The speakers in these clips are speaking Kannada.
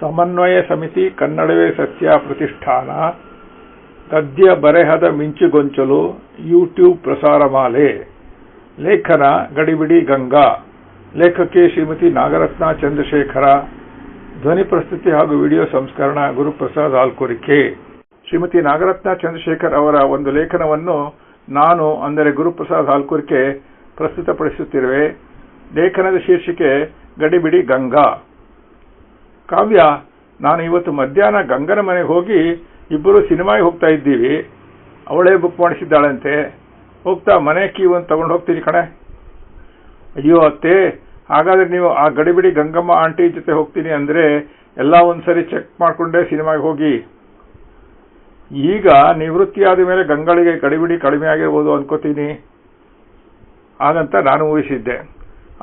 ಸಮನ್ವಯ ಸಮಿತಿ ಕನ್ನಡವೇ ಸಸ್ಯ ಪ್ರತಿಷ್ಠಾನ. ಗದ್ಯ ಬರೆಹದ ಮಿಂಚುಗೊಂಚಲು ಯೂಟ್ಯೂಬ್ ಪ್ರಸಾರಮಾಲೆ. ಲೇಖನ ಗಡಿಬಿಡಿ ಗಂಗಾ. ಲೇಖಕಿ ಶ್ರೀಮತಿ ನಾಗರತ್ನ ಚಂದ್ರಶೇಖರ. ಧ್ವನಿ ಪ್ರಸ್ತುತಿ ಹಾಗೂ ವಿಡಿಯೋ ಸಂಸ್ಕರಣ ಗುರುಪ್ರಸಾದ್ ಆಲ್ಕುರಿಕೆ ಶ್ರೀಮತಿ ನಾಗರತ್ನ ಚಂದ್ರಶೇಖರ್ ಅವರ ಒಂದು ಲೇಖನವನ್ನು ನಾನು, ಅಂದರೆ ಗುರುಪ್ರಸಾದ್ ಆಲ್ಕುರಿಕೆ ಪ್ರಸ್ತುತಪಡಿಸುತ್ತಿರುವೆ. ಲೇಖನದ ಶೀರ್ಷಿಕೆ ಗಡಿಬಿಡಿ ಗಂಗಾ. ಕಾವ್ಯ, ನಾನು ಇವತ್ತು ಮಧ್ಯಾಹ್ನ ಗಂಗನ ಮನೆಗೆ ಹೋಗಿ ಇಬ್ಬರು ಸಿನಿಮಾಗೆ ಹೋಗ್ತಾ ಇದ್ದೀವಿ. ಅವಳೇ ಬುಕ್ ಮಾಡಿಸಿದ್ದಾಳಂತೆ. ಹೋಗ್ತಾ, ಮನೆ ಕೀ ಒಂದು ತಗೊಂಡು ಹೋಗ್ತೀನಿ ಕಣೆ. ಅಯ್ಯೋ ಅತ್ತೆ, ಹಾಗಾದ್ರೆ ನೀವು ಆ ಗಡಿಬಿಡಿ ಗಂಗಮ್ಮ ಆಂಟಿ ಜೊತೆ ಹೋಗ್ತೀನಿ ಅಂದ್ರೆ ಎಲ್ಲ ಒಂದ್ಸರಿ ಚೆಕ್ ಮಾಡಿಕೊಂಡೇ ಸಿನಿಮಾಗೆ ಹೋಗಿ. ಈಗ ನಿವೃತ್ತಿಯಾದ ಮೇಲೆ ಗಂಗಳಿಗೆ ಗಡಿಬಿಡಿ ಕಡಿಮೆ ಆಗಿರ್ಬೋದು ಅನ್ಕೋತೀನಿ. ಹಾಗಂತ ನಾನು ಊಹಿಸಿದ್ದೆ.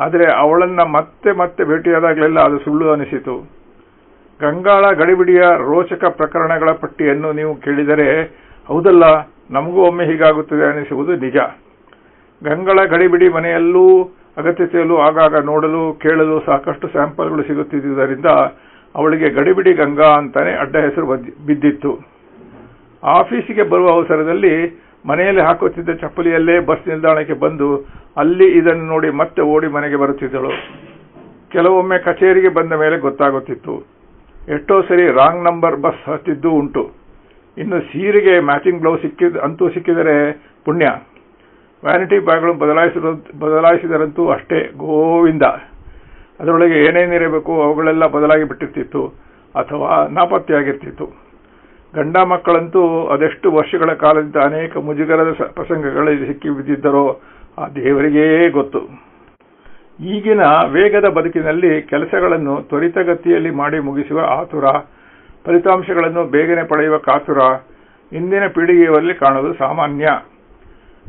ಆದರೆ ಅವಳನ್ನ ಮತ್ತೆ ಮತ್ತೆ ಭೇಟಿಯಾದಾಗಲೆಲ್ಲ ಅದು ಸುಳ್ಳು ಅನಿಸಿತು. ಗಂಗಾಳ ಗಡಿಬಿಡಿಯ ರೋಚಕ ಪ್ರಕರಣಗಳ ಪಟ್ಟಿಯನ್ನು ನೀವು ಕೇಳಿದರೆ, ಹೌದಲ್ಲ, ನಮಗೂ ಒಮ್ಮೆ ಹೀಗಾಗುತ್ತದೆ ಅನಿಸುವುದು ನಿಜ. ಗಂಗಳ ಗಡಿಬಿಡಿ ಮನೆಯಲ್ಲೂ ಅಗತ್ಯತೆಯಲ್ಲೂ ಆಗಾಗ ನೋಡಲು, ಕೇಳಲು ಸಾಕಷ್ಟು ಸ್ಯಾಂಪಲ್ಗಳು ಸಿಗುತ್ತಿದ್ದುದರಿಂದ ಅವಳಿಗೆ ಗಡಿಬಿಡಿ ಗಂಗಾ ಅಂತಾನೆ ಅಡ್ಡ ಹೆಸರು ಬಿದ್ದಿತ್ತು. ಆಫೀಸಿಗೆ ಬರುವ ಅವಸರದಲ್ಲಿ ಮನೆಯಲ್ಲಿ ಹಾಕುತ್ತಿದ್ದ ಚಪ್ಪಲಿಯಲ್ಲೇ ಬಸ್ ನಿಲ್ದಾಣಕ್ಕೆ ಬಂದು ಅಲ್ಲಿ ಇದನ್ನು ನೋಡಿ ಮತ್ತೆ ಓಡಿ ಮನೆಗೆ ಬರುತ್ತಿದ್ದಳು. ಕೆಲವೊಮ್ಮೆ ಕಚೇರಿಗೆ ಬಂದ ಮೇಲೆ ಗೊತ್ತಾಗುತ್ತಿತ್ತು. ಎಷ್ಟೋ ಸರಿ ರಾಂಗ್ ನಂಬರ್ ಬಸ್ ಹತ್ತಿದ್ದು ಉಂಟು. ಇನ್ನು ಸೀರೆಗೆ ಮ್ಯಾಚಿಂಗ್ ಬ್ಲೌಸ್ ಸಿಕ್ಕಿದ ಅಂತೂ ಸಿಕ್ಕಿದರೆ ಪುಣ್ಯ. ವ್ಯಾನಿಟಿ ಬ್ಯಾಗ್ಗಳು ಬದಲಾಯಿಸಿದ ಬದಲಾಯಿಸಿದರಂತೂ ಅಷ್ಟೇ ಗೋವಿಂದ. ಅದರೊಳಗೆ ಏನೇನಿರಬೇಕು ಅವುಗಳೆಲ್ಲ ಬದಲಾಗಿ ಬಿಟ್ಟಿರ್ತಿತ್ತು ಅಥವಾ ನಾಪತ್ತೆಯಾಗಿರ್ತಿತ್ತು. ಗಂಡ ಮಕ್ಕಳಂತೂ ಅದೆಷ್ಟು ವರ್ಷಗಳ ಕಾಲದಿಂದ ಅನೇಕ ಮುಜುಗರದ ಪ್ರಸಂಗಗಳಲ್ಲಿ ಸಿಕ್ಕಿ ಬಿದ್ದಿದ್ದರೋ ಆ ದೇವರಿಗೇ ಗೊತ್ತು. ಈಗಿನ ವೇಗದ ಬದುಕಿನಲ್ಲಿ ಕೆಲಸಗಳನ್ನು ತ್ವರಿತಗತಿಯಲ್ಲಿ ಮಾಡಿ ಮುಗಿಸುವ ಆತುರ, ಫಲಿತಾಂಶಗಳನ್ನು ಬೇಗನೆ ಪಡೆಯುವ ಕಾತುರ ಇಂದಿನ ಪೀಳಿಗೆಯವರಲ್ಲಿ ಕಾಣುವುದು ಸಾಮಾನ್ಯ.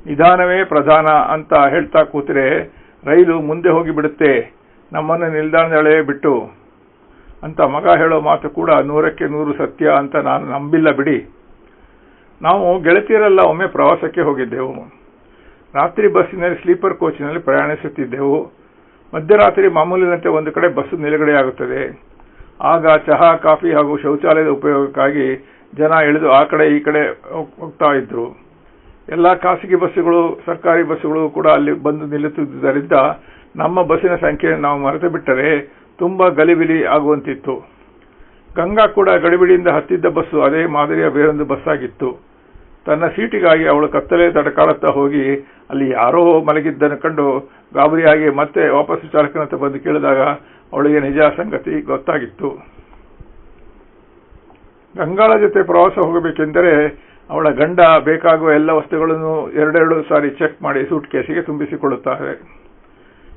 ನಿಧಾನವೇ ಪ್ರಧಾನ ಅಂತ ಹೇಳ್ತಾ ಕೂತರೆ ರೈಲು ಮುಂದೆ ಹೋಗಿಬಿಡುತ್ತೆ, ನಮ್ಮನ್ನು ನಿಲ್ದಾಣದಳೆಯ ಬಿಟ್ಟು. ಅಂತ ಮಗ ಹೇಳೋ ಮಾತು ಕೂಡ ನೂರಕ್ಕೆ ನೂರು ಸತ್ಯ ಅಂತ ನಾನು ನಂಬಿಲ್ಲ ಬಿಡಿ. ನಾವು ಗೆಳತಿಯರೆಲ್ಲ ಒಮ್ಮೆ ಪ್ರವಾಸಕ್ಕೆ ಹೋಗಿದ್ದೆವು. ರಾತ್ರಿ ಬಸ್ಸಿನಲ್ಲಿ ಸ್ಲೀಪರ್ ಕೋಚಿನಲ್ಲಿ ಪ್ರಯಾಣಿಸುತ್ತಿದ್ದೆವು. ಮಧ್ಯರಾತ್ರಿ ಮಾಮೂಲಿನಂತೆ ಒಂದು ಕಡೆ ಬಸ್ಸು ನಿಲುಗಡೆಯಾಗುತ್ತದೆ ಆಗ ಚಹಾ, ಕಾಫಿ ಹಾಗೂ ಶೌಚಾಲಯದ ಉಪಯೋಗಕ್ಕಾಗಿ ಜನ ಇಳಿದು ಆ ಕಡೆ ಈ ಕಡೆ ಹೋಗ್ತಾ ಇದ್ರು. ಎಲ್ಲಾ ಖಾಸಗಿ ಬಸ್ಸುಗಳು, ಸರ್ಕಾರಿ ಬಸ್ಸುಗಳು ಕೂಡ ಅಲ್ಲಿ ಬಂದು ನಿಲ್ಲುತ್ತಿದ್ದರಿಂದ ನಮ್ಮ ಬಸ್ಸಿನ ಸಂಖ್ಯೆಯನ್ನು ನಾವು ಮರೆತು ಬಿಟ್ಟರೆ ತುಂಬಾ ಗಲಿಬಿಲಿ ಆಗುವಂತಿತ್ತು. ಗಂಗಾ ಕೂಡ ಗಡಿಬಿಡಿಯಿಂದ ಹತ್ತಿದ್ದ ಬಸ್ಸು, ಅದೇ ಮಾದರಿಯ ಬೇರೊಂದು ಬಸ್ ಆಗಿತ್ತು ತನ್ನ ಸೀಟಿಗಾಗಿ ಅವಳು ಕತ್ತಲೆ ತಡಕಾಡುತ್ತಾ ಹೋಗಿ ಅಲ್ಲಿ ಯಾರೋ ಮಲಗಿದ್ದನ್ನು ಕಂಡು ಗಾಬರಿಯಾಗಿ ಮತ್ತೆ ವಾಪಸ್ಸು ಚಾಲಕನಂತ ಬಂದು ಕೇಳಿದಾಗ ಅವಳಿಗೆ ನಿಜ ಸಂಗತಿ ಗೊತ್ತಾಗಿತ್ತು. ಗಂಗಾಳ ಜೊತೆ ಪ್ರವಾಸ ಹೋಗಬೇಕೆಂದರೆ ಅವಳ ಗಂಡ ಬೇಕಾಗುವ ಎಲ್ಲ ವಸ್ತುಗಳನ್ನು ಎರಡೆರಡು ಸಾರಿ ಚೆಕ್ ಮಾಡಿ ಸೂಟ್ ಕೇಸಿಗೆ ತುಂಬಿಸಿಕೊಳ್ಳುತ್ತಾರೆ.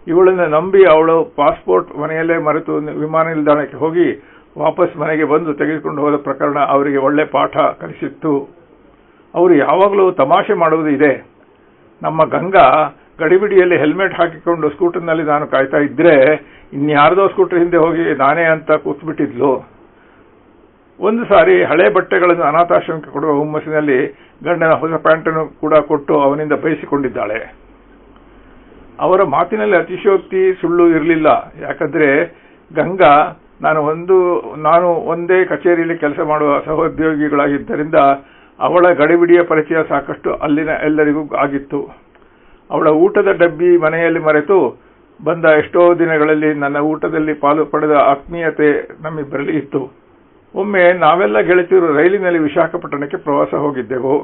ಇವಳನ್ನು ನಂಬಿ ಅವಳು ಪಾಸ್ಪೋರ್ಟ್ ಮನೆಯಲ್ಲೇ ಮರೆತು ವಿಮಾನ ನಿಲ್ದಾಣಕ್ಕೆ ಹೋಗಿ ವಾಪಸ್ ಮನೆಗೆ ಬಂದು ತೆಗೆದುಕೊಂಡು ಹೋದ ಪ್ರಕರಣ ಅವರಿಗೆ ಒಳ್ಳೆ ಪಾಠ ಕಲಿಸಿತ್ತು. ಅವರು ಯಾವಾಗಲೂ ತಮಾಷೆ ಮಾಡುವುದು ಇದೆ. ನಮ್ಮ ಗಂಗಾ ಗಡಿಬಿಡಿಯಲ್ಲಿ ಹೆಲ್ಮೆಟ್ ಹಾಕಿಕೊಂಡು ಸ್ಕೂಟರ್ನಲ್ಲಿ ನಾನು ಕಾಯ್ತಾ ಇದ್ರೆ ಇನ್ಯಾರದೋ ಸ್ಕೂಟರ್ ಹಿಂದೆ ಹೋಗಿ ನಾನೇ ಅಂತ ಕೂತ್ಬಿಟ್ಟಿದ್ಲು. ಒಂದು ಸಾರಿ ಹಳೆ ಬಟ್ಟೆಗಳನ್ನು ಅನಾಥಾಶ್ರಮಕ್ಕೆ ಕೊಡುವ ಹುಮ್ಮಸ್ಸಿನಲ್ಲಿ ಗಂಡನ ಹೊಸ ಪ್ಯಾಂಟನ್ನು ಕೂಡ ಕೊಟ್ಟು ಅವನಿಂದ ಬಯಸಿಕೊಂಡಿದ್ದಾಳೆ ಅವರ ಮಾತಿನಲ್ಲಿ ಅತಿಶಯೋಕ್ತಿ ಸುಳ್ಳು ಇರಲಿಲ್ಲ. ಯಾಕಂದ್ರೆ ಗಂಗಾ ನಾನು ಒಂದು, ನಾನು ಒಂದೇ ಕಚೇರಿಯಲ್ಲಿ ಕೆಲಸ ಮಾಡುವ ಸಹೋದ್ಯೋಗಿಗಳಾಗಿದ್ದರಿಂದ ಅವಳ ಗಡಿಬಿಡಿಯ ಪರಿಚಯ ಸಾಕಷ್ಟು ಅಲ್ಲಿನ ಎಲ್ಲರಿಗೂ ಆಗಿತ್ತು. ಅವಳ ಊಟದ ಡಬ್ಬಿ ಮನೆಯಲ್ಲಿ ಮರೆತು ಬಂದ ಎಷ್ಟೋ ದಿನಗಳಲ್ಲಿ ನನ್ನ ಊಟದಲ್ಲಿ ಪಾಲು ಪಡೆದ ಆತ್ಮೀಯತೆ ನಮ್ಮಿಬ್ಬರಲ್ಲಿ ಇತ್ತು. ಒಮ್ಮೆ ನಾವೆಲ್ಲ ಗೆಳತಿಯರು ರೈಲಿನಲ್ಲಿ ವಿಶಾಖಪಟ್ಟಣಕ್ಕೆ ಪ್ರವಾಸ ಹೋಗಿದ್ದೆವು.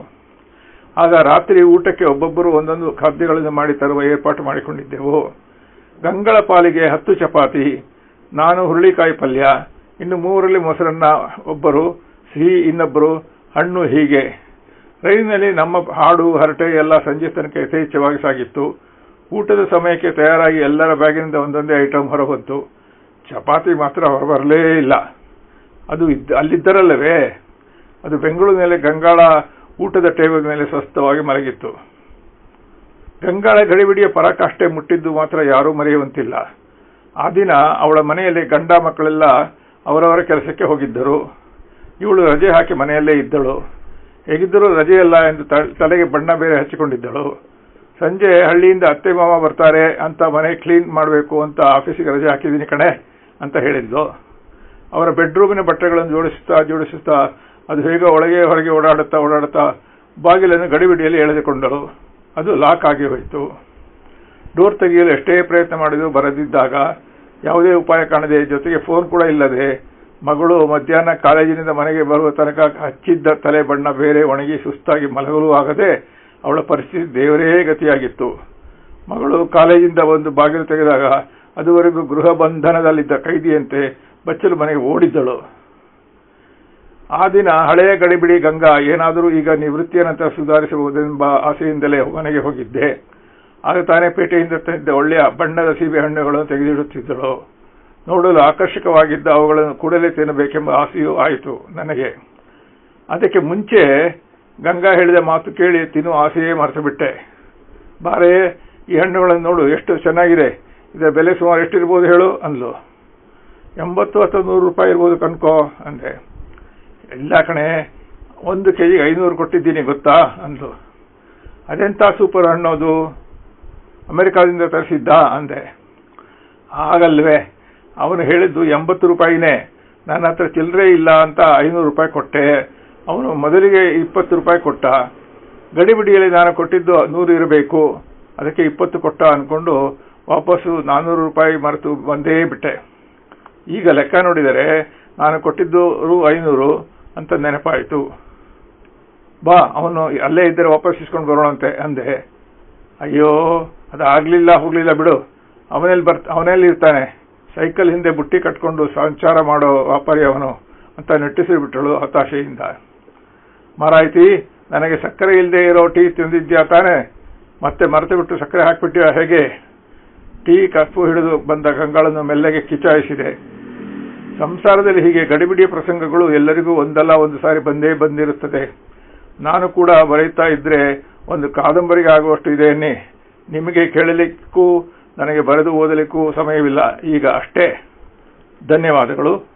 ಆಗ ರಾತ್ರಿ ಊಟಕ್ಕೆ ಒಬ್ಬೊಬ್ಬರು ಒಂದೊಂದು ಖಾದ್ಯಗಳನ್ನು ಮಾಡಿ ತರುವ ಏರ್ಪಾಟು ಮಾಡಿಕೊಂಡಿದ್ದೆವು. ಗಂಗಳ ಪಾಲಿಗೆ ಹತ್ತು ಚಪಾತಿ, ನಾನು ಹುರುಳಿಕಾಯಿ ಪಲ್ಯ, ಇನ್ನು ಮೂರರಲ್ಲಿ ಮೊಸರನ್ನ ಒಬ್ಬರು, ಸಿಹಿ ಇನ್ನೊಬ್ಬರು ಹಣ್ಣು ಹೀಗೆ. ರೈಲಿನಲ್ಲಿ ನಮ್ಮ ಹಾಡು, ಹರಟೆ ಎಲ್ಲ ಸಂಜೆ ತನಕ ಯಥೇಚ್ಛವಾಗಿ ಸಾಗಿತ್ತು. ಊಟದ ಸಮಯಕ್ಕೆ ತಯಾರಾಗಿ ಎಲ್ಲರ ಬ್ಯಾಗಿನಿಂದ ಒಂದೊಂದೇ ಐಟಮ್ ಹೊರಬಂತು ಚಪಾತಿ ಮಾತ್ರ ಹೊರಬರಲೇ ಇಲ್ಲ. ಅದು ಇದ್ದ, ಅಲ್ಲಿದ್ದರಲ್ಲವೇ? ಅದು ಬೆಂಗಳೂರಿನಲ್ಲಿ ಗಂಗಾಳ ಊಟದ ಟೇಬಲ್ ಮೇಲೆ ಸ್ವಸ್ಥವಾಗಿ ಮಲಗಿತ್ತು. ಗಂಗಾಳ ಗಡಿಬಿಡಿಯ ಪರಾಕಾಷ್ಠೆ ಮುಟ್ಟಿದ್ದು ಮಾತ್ರ ಯಾರೂ ಮರೆಯುವಂತಿಲ್ಲ. ಆ ದಿನ ಅವಳ ಮನೆಯಲ್ಲಿ ಗಂಡ ಮಕ್ಕಳೆಲ್ಲ ಅವರವರ ಕೆಲಸಕ್ಕೆ ಹೋಗಿದ್ದರು. ಇವಳು ರಜೆ ಹಾಕಿ ಮನೆಯಲ್ಲೇ ಇದ್ದಳು. ಹೇಗಿದ್ದರೂ ರಜೆಯಲ್ಲ ಎಂದು ತಲೆಗೆ ಬಣ್ಣ ಬೇರೆ ಹಚ್ಚಿಕೊಂಡಿದ್ದಳು. ಸಂಜೆ ಹಳ್ಳಿಯಿಂದ ಅತ್ತೆ ಮಾವ ಬರ್ತಾರೆ ಅಂತ ಮನೆ ಕ್ಲೀನ್ ಮಾಡಬೇಕು ಅಂತ ಆಫೀಸಿಗೆ ರಜೆ ಹಾಕಿದ್ದೀನಿ ಕಣೆ ಅಂತ ಹೇಳಿದ್ಲು. ಅವರ ಬೆಡ್ರೂಮಿನ ಬಟ್ಟೆಗಳನ್ನು ಜೋಡಿಸುತ್ತಾ ಜೋಡಿಸುತ್ತಾ ಅದು ಹೇಗೋ ಒಳಗೆ ಹೊರಗೆ ಓಡಾಡುತ್ತಾ ಓಡಾಡುತ್ತಾ ಬಾಗಿಲನ್ನು ಗಡಿಬಿಡಿಯಲ್ಲಿ ಎಳೆದುಕೊಂಡಳು. ಅದು ಲಾಕ್ ಆಗಿ ಹೋಯಿತು. ಡೋರ್ ತೆಗೆಯಲು ಎಷ್ಟೇ ಪ್ರಯತ್ನ ಮಾಡಿದರೂ ಬರದಿದ್ದಾಗ ಯಾವುದೇ ಉಪಾಯ ಕಾಣದೆ ಜೊತೆಗೆ ಫೋನ್ ಕೂಡ ಇಲ್ಲದೆ ಮಗಳು ಮಧ್ಯಾಹ್ನ ಕಾಲೇಜಿನಿಂದ ಮನೆಗೆ ಬರುವ ತನಕ ಹಚ್ಚಿದ್ದ ತಲೆ ಬಣ್ಣ ಬೇರೆ, ಒಣಗಿ ಸುಸ್ತಾಗಿ ಮಲಗಲು ಆಗದೆ ಅವಳ ಪರಿಸ್ಥಿತಿ ದೇವರೇ ಗತಿಯಾಗಿತ್ತು. ಮಗಳು ಕಾಲೇಜಿಂದ ಒಂದು ಬಾಗಿಲು ತೆಗೆದಾಗ ಅದುವರೆಗೂ ಗೃಹ ಬಂಧನದಲ್ಲಿದ್ದ ಕೈದಿಯಂತೆ ಬಚ್ಚಲು ಮನೆಗೆ ಓಡಿದ್ದಳು. ಆ ದಿನ ಹಳೆಯ ಗಡಿಬಿಡಿ ಗಂಗಾ ಏನಾದರೂ ಈಗ ನಿವೃತ್ತಿಯ ನಂತರ ಸುಧಾರಿಸಬಹುದೆಂಬ ಆಸೆಯಿಂದಲೇ ಮನೆಗೆ ಹೋಗಿದ್ದೆ. ಆಗ ತಾನೇ ಪೇಟೆಯಿಂದ ತಂದಿದ್ದ ಒಳ್ಳೆಯ ಬಣ್ಣದ ಸೀಬೆ ಹಣ್ಣುಗಳನ್ನು ತೆಗೆದಿಡುತ್ತಿದ್ದಳು. ನೋಡಲು ಆಕರ್ಷಕವಾಗಿದ್ದ ಅವುಗಳನ್ನು ಕೂಡಲೇ ತಿನ್ನಬೇಕೆಂಬ ಆಸೆಯೂ ಆಯಿತು ನನಗೆ. ಅದಕ್ಕೆ ಮುಂಚೆ ಗಂಗಾ ಹೇಳಿದ ಮಾತು ಕೇಳಿ ತಿನ್ನುವ ಆಸೆಯೇ ಮರೆತುಬಿಟ್ಟೆ. ಬಾರೇ, ಈ ಹಣ್ಣುಗಳನ್ನು ನೋಡು, ಎಷ್ಟು ಚೆನ್ನಾಗಿದೆ. ಇದರ ಬೆಲೆ ಸುಮಾರು ಎಷ್ಟಿರ್ಬೋದು ಹೇಳು, ಅಂದ್ಲು. ಎಂಬತ್ತು ಅಥವಾ ನೂರು ರೂಪಾಯಿ ಇರ್ಬೋದು ಕನ್ಕೋ ಅಂದೆ. ಎಲ್ಲ ಕಣೆ, ಒಂದು ಕೆ ಜಿಗೆ ಐನೂರು ಕೊಟ್ಟಿದ್ದೀನಿ, ಗೊತ್ತಾ, ಅಂದ್ಲು. ಅದೆಂಥ ಸೂಪರ್ ಹಣ್ಣೋದು ಅಮೆರಿಕಾದಿಂದ ತರಿಸಿದ್ದ, ಅಂದೆ. ಹಾಗಲ್ವೇ ಅವನು ಹೇಳಿದ್ದು ಎಂಬತ್ತು ರೂಪಾಯಿನೇ. ನನ್ನ ಹತ್ರ ಚಿಲ್ಲರೆ ಇಲ್ಲ ಅಂತ ಐನೂರು ರೂಪಾಯಿ ಕೊಟ್ಟೆ. ಅವನು ಮೊದಲಿಗೆ ಇಪ್ಪತ್ತು ರೂಪಾಯಿ ಕೊಟ್ಟ. ಗಡಿಬಿಡಿಯಲ್ಲಿ ನಾನು ಕೊಟ್ಟಿದ್ದು ನೂರು ಇರಬೇಕು. ಅದಕ್ಕೆ ಇಪ್ಪತ್ತು ಕೊಟ್ಟ ಅನ್ಕೊಂಡು ವಾಪಸ್ಸು ನಾನ್ನೂರು ರೂಪಾಯಿ ಮರೆತು ಬಂದೇ ಬಿಟ್ಟೆ. ಈಗ ಲೆಕ್ಕ ನೋಡಿದರೆ ನಾನು ಕೊಟ್ಟಿದ್ದು ರು ಐನೂರು ಅಂತ ನೆನಪಾಯಿತು. ಬಾ, ಅವನು ಅಲ್ಲೇ ಇದ್ದರೆ ವಾಪಸ್ ಇಸ್ಕೊಂಡು ಬರೋಣಂತೆ ಅಂದೆ. ಅಯ್ಯೋ ಅದು ಆಗಲಿಲ್ಲ ಹೋಗ್ಲಿಲ್ಲ ಬಿಡು. ಅವನಲ್ಲಿ ಬರ್ತ ಅವನಲ್ಲಿ ಇರ್ತಾನೆ ಸೈಕಲ್ ಹಿಂದೆ ಬುಟ್ಟಿ ಕಟ್ಕೊಂಡು ಸಂಚಾರ ಮಾಡೋ ವ್ಯಾಪಾರಿ ಅವನು ಅಂತ ನೆಟ್ಟಿಸಿ ಬಿಟ್ಟಳು ಹತಾಶೆಯಿಂದ. ಮಾರಾಯ್ತಿ, ನನಗೆ ಸಕ್ಕರೆ ಇಲ್ಲದೆ ಇರೋ ಟೀ ತಿಂದಿದ್ಯಾ ತಾನೆ? ಮತ್ತೆ ಮರೆತು ಬಿಟ್ಟು ಸಕ್ಕರೆ ಹಾಕ್ಬಿಟ್ಟಿಯ ಹೇಗೆ? ಟೀ ಕಪ್ಪು ಹಿಡಿದು ಬಂದ ಗಂಗಳನ್ನು ಮೆಲ್ಲಗೆ ಕಿಚಾಯಿಸಿದೆ. ಸಂಸಾರದಲ್ಲಿ ಹೀಗೆ ಗಡಿಬಿಡಿಯ ಪ್ರಸಂಗಗಳು ಎಲ್ಲರಿಗೂ ಒಂದಲ್ಲ, ಒಂದು ಸಾರಿ ಬಂದೇ ಬಂದಿರುತ್ತದೆ. ನಾನು ಕೂಡ ಬರೆಯುತ್ತಾ ಇದ್ರೆ ಒಂದು ಕಾದಂಬರಿಗೆ ಆಗುವಷ್ಟು ಇದೆ ನಿಮಗೆ ಕೇಳಲಿಕ್ಕೂ ನನಗೆ ಬರೆದು ಓದಲಿಕ್ಕೂ ಸಮಯವಿಲ್ಲ. ಈಗ ಅಷ್ಟೇ. ಧನ್ಯವಾದಗಳು.